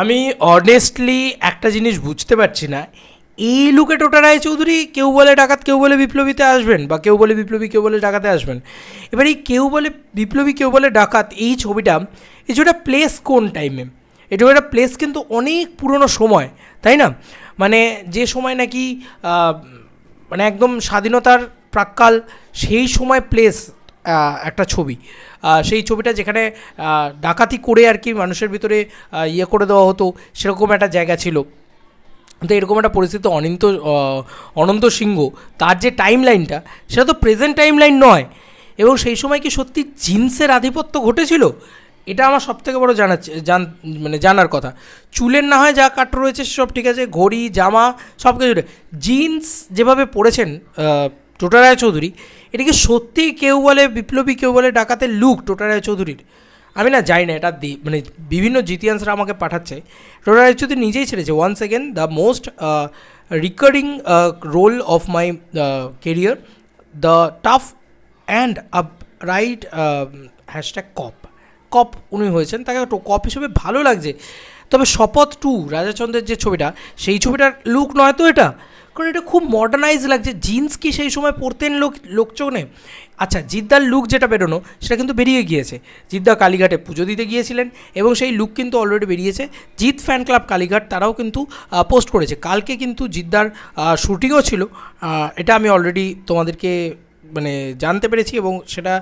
আমি অনেস্টলি একটা জিনিস বুঝতে পারছি না। এই লুকে টোটা রায় চৌধুরী কেউ বলে ডাকাত, কেউ বলে বিপ্লবীতে আসবেন বা কেউ বলে বিপ্লবী, কেউ বলে ডাকাতে আসবেন। এবার এই কেউ বলে বিপ্লবী, কেউ বলে ডাকাত এই ছবিটা এই ছবিটা প্লেস কোন টাইমে এটা একটা প্লেস কিন্তু অনেক পুরনো সময়, তাই না? মানে যে সময় নাকি মানে একদম স্বাধীনতার প্রাক্কাল সেই সময় প্লেস একটা ছবি। সেই ছবিটা যেখানে ডাকাতি করে আর কি মানুষের ভিতরে ইয়ে করে দেওয়া হতো, সেরকম একটা জায়গা ছিল। তো এরকম একটা পরিস্থিতি অনন্ত অনন্ত সিংহ, তার যে টাইম লাইনটা সেটা তো প্রেজেন্ট টাইম লাইন নয়। এবং সেই সময় কি সত্যি জিন্সের আধিপত্য ঘটেছিল? এটা আমার সব থেকে বড় জানা, জান মানে জানার কথা। চুলের না হয় যা কাট রয়েছে সব ঠিক আছে, ঘড়ি, জামা সব কিছু জিন্স যেভাবে পরেছেন টোটা চৌধুরী, এটা কি সত্যিই কেউ বলে, বিপ্লবী কেউ বলে ডাকাতের লুক টোটা চৌধুরীর? আমি না জানি না, এটা মানে বিভিন্ন জিতিয়ান্সরা আমাকে পাঠাচ্ছে। টোটা চৌধুরী নিজেই ছেড়েছে once second the most recurring role of my career the tough and upright hashtag cop cop উনি হয়েছেন, তাকে কপ হিসেবে ভালো লাগছে। তবে শপথ টু রাজাচন্দ্রের যে ছবিটা, সেই ছবিটার লুক নয় তো এটা? কারণ এটা খুব মডার্নাইজ লাগছে। জিন্স কি সেই সময় পরতেন লোক লোকচনে আচ্ছা জিদ্দার লুক যেটা বেরোনো, সেটা কিন্তু বেরিয়ে গিয়েছে। জিদ্দা কালীঘাটে পুজো দিতে গিয়েছিলেন এবং সেই লুক কিন্তু অলরেডি বেরিয়েছে। জিৎ ফ্যান ক্লাব কালীঘাট তারাও কিন্তু পোস্ট করেছে। কালকে কিন্তু জিদ্দার শ্যুটিংও ছিল। এটা আমি অলরেডি তোমাদেরকে মানে জানতে পেরেছি এবং সেটা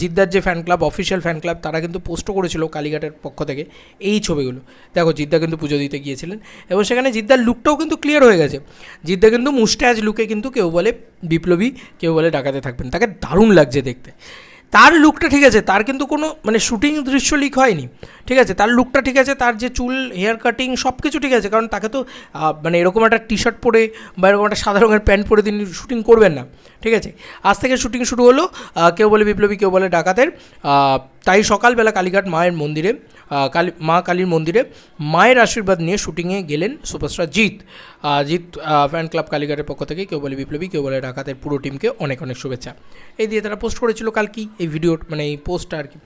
জিদ্দার যে fan club official fan club তারা কিন্তু পোস্টও করেছিল কালীঘাটের পক্ষ থেকে এই ছবিগুলো। দেখো, জিদ্দা কিন্তু পুজো দিতে গিয়েছিলেন এবং সেখানে জিদ্দার লুকটাও কিন্তু ক্লিয়ার হয়ে গেছে। জিদ্দা কিন্তু মুস্ট্যাচ লুকে কিন্তু কেউ বলে বিপ্লবী, কেউ বলে ডাকাতে থাকবেন। তাকে দারুণ লাগছে দেখতে। তার লুকটা ঠিক আছে, তার কিন্তু কোনো মানে শুটিং দৃশ্য লিক হয়নি, ঠিক আছে? তার লুকটা ঠিক আছে, তার যে চুল হেয়ার কাটিং সব কিছু ঠিক আছে, কারণ তাকে তো মানে এরকম একটা টি শার্ট পরে বা এরকম একটা সাদা রঙের প্যান্ট পরে তিনি শুটিং করবেন না, ঠিক আছে? আজ থেকে শুটিং শুরু হলো কেউ বলে বিপ্লবী, কেউ বলে ডাকাতের তাই সকালবেলা কালীঘাট মায়ের মন্দিরে কালী, মা কালীর মন্দিরে মায়ের আশীর্বাদ নিয়ে শুটিংয়ে গেলেন superstar Jeet. Jeet fan club কালীঘাটের পক্ষ থেকে কেউ বলে বিপ্লবী, কেউ বলে ডাকাতের পুরো টিমকে অনেক অনেক শুভেচ্ছা। এই দিয়ে তারা পোস্ট করেছিল কালকেই এই ভিডিও মানে এই পোস্টটা আর কি।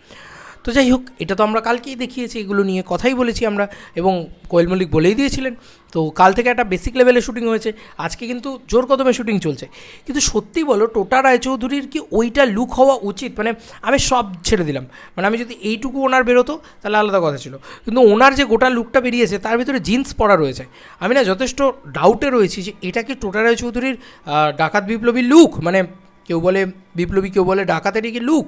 তো যাই হোক এটা তো আমরা কালকেই দেখিয়েছি এগুলো নিয়ে কথাই বলেছি আমরা এবং কোয়েল মল্লিক বলেই দিয়েছিলেন। তো কাল থেকে একটা বেসিক লেভেলে শুটিং হয়েছে আজকে কিন্তু জোর কদমে শুটিং চলছে। কিন্তু সত্যি বলো টোটা রায়চৌধুরীর কি ওইটা লুক হওয়া উচিত? মানে আমি সব ছেড়ে দিলাম। মানে আমি যদি এইটুকু ওনার বেরোতো তাহলে আলাদা কথা ছিল। কিন্তু ওনার যে গোটা লুকটা বেরিয়েছে তার ভিতরে জিন্স পরা রয়েছে। আমি না যথেষ্ট ডাউটে রয়েছি যে এটা কি টোটা রায়চৌধুরীর আহ, ডাকাত বিপ্লবী লুক মানে কেউ বলে বিপ্লবী কেউ বলে ডাকাতেরই কি লুক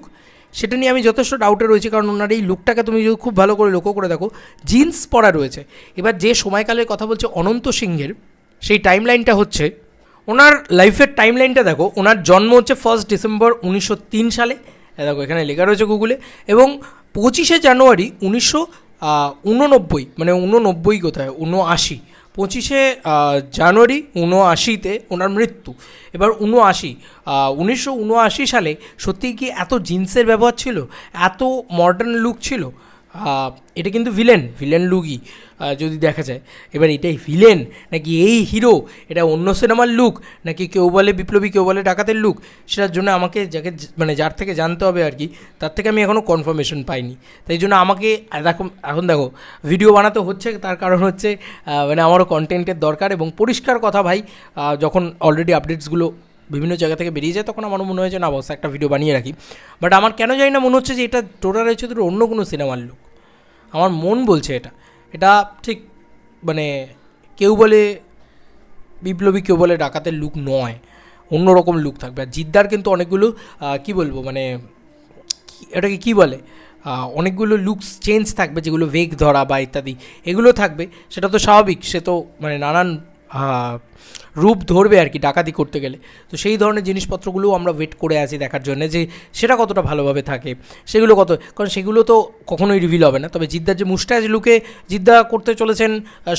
সেটা নিয়ে আমি যথেষ্ট ডাউটে রয়েছি, কারণ ওনার এই লুকটাকে তুমি যদি খুব ভালো করে লক্ষ্য করে দেখো জিন্স পরা রয়েছে। এবার যে সময়কালের কথা বলছে অনন্ত সিংহের, সেই টাইম লাইনটা হচ্ছে, ওনার লাইফের টাইম লাইনটা দেখো, ওনার জন্ম হচ্ছে ফার্স্ট ডিসেম্বর উনিশশো তিন সালে দেখো এখানে লেখা রয়েছে গুগলে এবং পঁচিশে জানুয়ারি উনিশশো উননব্বই মানে উননব্বই কোথায় উনআশি পঁচিশে জানুয়ারি উনআশিতে ওনার মৃত্যু। এবার উনআশি উনিশশো উনআশি সালে সত্যিই কি এত জিন্সের ব্যবহার ছিল? এত মডার্ন লুক ছিল? এটা কিন্তু ভিলেন ভিলেন লুকই যদি দেখা যায়। এবার এটাই ভিলেন নাকি এই হিরো এটা অন্য সিনেমার লুক নাকি কেউ বলে বিপ্লবী, কেউ বলে ডাকাতের লুক সেটার জন্য আমাকে যাকে মানে যার থেকে জানতে হবে আর কি, তার থেকে আমি এখনও কনফার্মেশন পাইনি। তাই জন্য আমাকে দেখো, এখন দেখো ভিডিও বানাতে হচ্ছে, তার কারণ হচ্ছে মানে আমারও কন্টেন্টের দরকার এবং পরিষ্কার কথা ভাই যখন অলরেডি আপডেটসগুলো বিভিন্ন জায়গা থেকে বেরিয়ে যায়, তখন আমার মনে হয় যে না বস একটা ভিডিও বানিয়ে রাখি। বাট আমার কেন জানি না মনে হচ্ছে যে এটা টোটাল হচ্ছে তোর অন্য কোনো সিনেমার লুক আমার মন বলছে এটা। এটা ঠিক মানে কেউ বলে বিপ্লবী, কেউ বলে ডাকাতের লুক নয়, অন্যরকম লুক থাকবে। আর জিদ্দার কিন্তু অনেকগুলো কি বলব মানে এটাকে কি বলে? অনেকগুলো লুকস চেঞ্জ থাকবে, যেগুলো ভেগ ধরা বা ইত্যাদি, এগুলো থাকবে। সেটা তো স্বাভাবিক, সে তো মানে নানান রূপ ধরবে আর কি, ডাকাতি করতে গেলে। তো সেই ধরনের জিনিসপত্রগুলোও আমরা ওয়েট করে আছি দেখার জন্য যে সেটা কতটা ভালোভাবে থাকে, সেগুলো কত কারণ সেগুলো তো কখনোই রিভিল হবে না। তবে জিদ্দার যে মুস্টাজ লুকে জিদ্দা করতে চলেছেন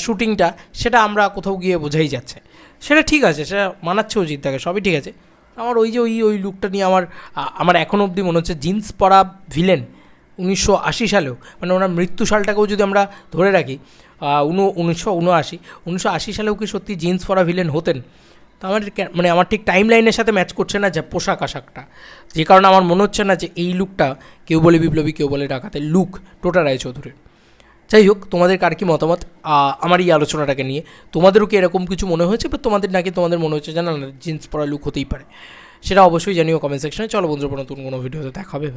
শ্যুটিংটা সেটা আমরা কোথাও গিয়ে বোঝাই যাচ্ছে। সেটা ঠিক আছে, সেটা মানাচ্ছেও জিদ্দাকে, সবই ঠিক আছে। আমার ওই যে ওই ওই লুকটা নিয়ে আমার আমার এখনও অবধি মনে হচ্ছে জিন্স পরা ভিলেন উনিশশো আশি সালেও মানে ওনার মৃত্যু সালটাকেও যদি আমরা ধরে রাখি উনো, উনিশশো উনআশি। উনিশশো আশি সালেও কি সত্যি জিন্স পরা ভিলেন হতেন? তো আমার মানে আমার ঠিক টাইম লাইনের সাথে ম্যাচ করছে না যে পোশাক আশাকটা। যে কারণে আমার মনে হচ্ছে না যে এই লুকটা কেউ বলে বিপ্লবী, কেউ বলে ডাকাতের লুক টোটা রায়চৌধুরীর যাই হোক, তোমাদের কার কি মতামত? আমার এই আলোচনাটাকে নিয়ে। তোমাদেরও কি এরকম কিছু মনে হয়েছে বা তোমাদের নাকি তোমাদের মনে হচ্ছে যে না জিন্স পরা লুক হতেই পারে? সেটা অবশ্যই জানিও কমেন্ট সেকশনে চলো বন্ধুরা, নতুন কোনো ভিডিওতে দেখা হবে